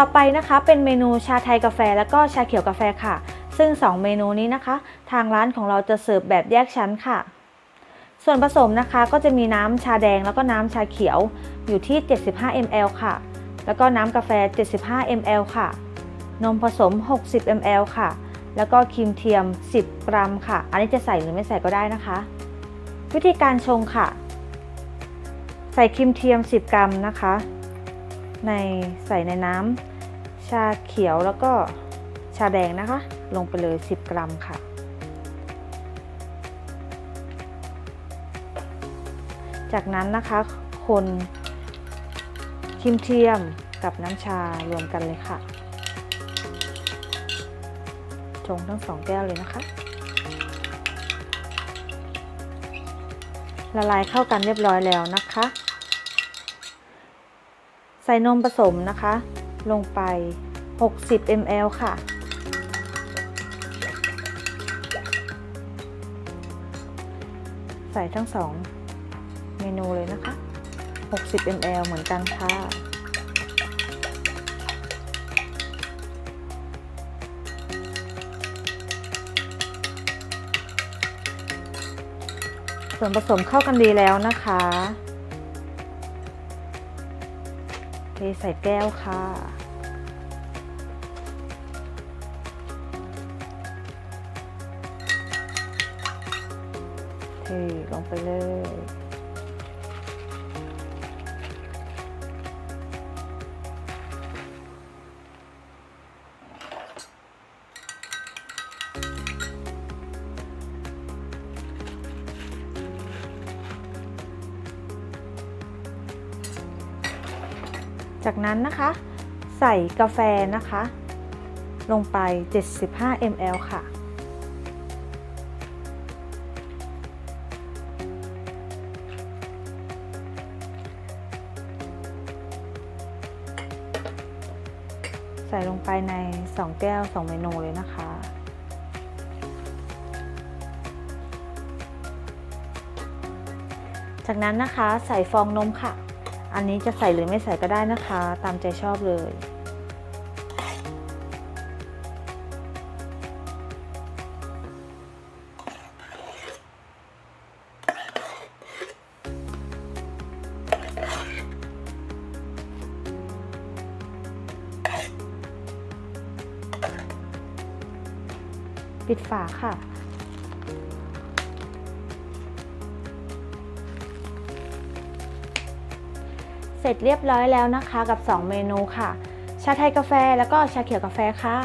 ต่อไปนะคะเป็นเมนูชาไทยกาแฟแล้วก็ชาเขียวกาแฟค่ะ ซึ่ง 2 เมนูนี้นะคะ ทางร้านของเราจะเสิร์ฟแบบแยกชั้นค่ะ ส่วนผสมนะคะก็จะมีน้ำชาแดงแล้วก็น้ำชาเขียวอยู่ที่ 75 ml ค่ะ แล้วก็น้ำกาแฟ 75 ml ค่ะ นมผสม 60 ml ค่ะ แล้วก็ครีมเทียม 10 กรัมค่ะ อันนี้จะใส่หรือไม่ใส่ก็ได้นะคะ วิธีการชงค่ะ ใส่ครีมเทียม 10 กรัมนะคะ ในใส่ในน้ำชาเขียวแล้วก็ชาแดงนะคะ ลงไปเลย 10 กรัมค่ะ จากนั้นนะคะคนครีมเทียมกับน้ำชารวมกันเลยค่ะ ชงทั้งสองแก้วเลยนะคะละลายเข้ากันเรียบร้อยแล้วนะคะ ใส่นมผสมนะคะ ลงไป 60 ml ค่ะ ใส่ทั้งสองเมนูเลยนะคะ 60 ml เหมือนกันค่ะ ส่วนผสมเข้ากันดีแล้วนะคะ เทใส่แก้วค่ะ เทลงไปเลย จากนั้นนะคะ ใส่กาแฟนะคะ ลงไป 75 ml ค่ะ ใส่ลงไปใน 2 แก้ว 2 เมนูเลยนะคะจากนั้นนะคะใส่ฟองนมค่ะ อันนี้จะใส่หรือไม่ใส่ก็ได้นะคะ ตามใจชอบเลยปิดฝาค่ะ เสร็จเรียบร้อยแล้วนะคะกับ 2 เมนูค่ะ ชาไทยกาแฟแล้วก็ชาเขียวกาแฟค่ะ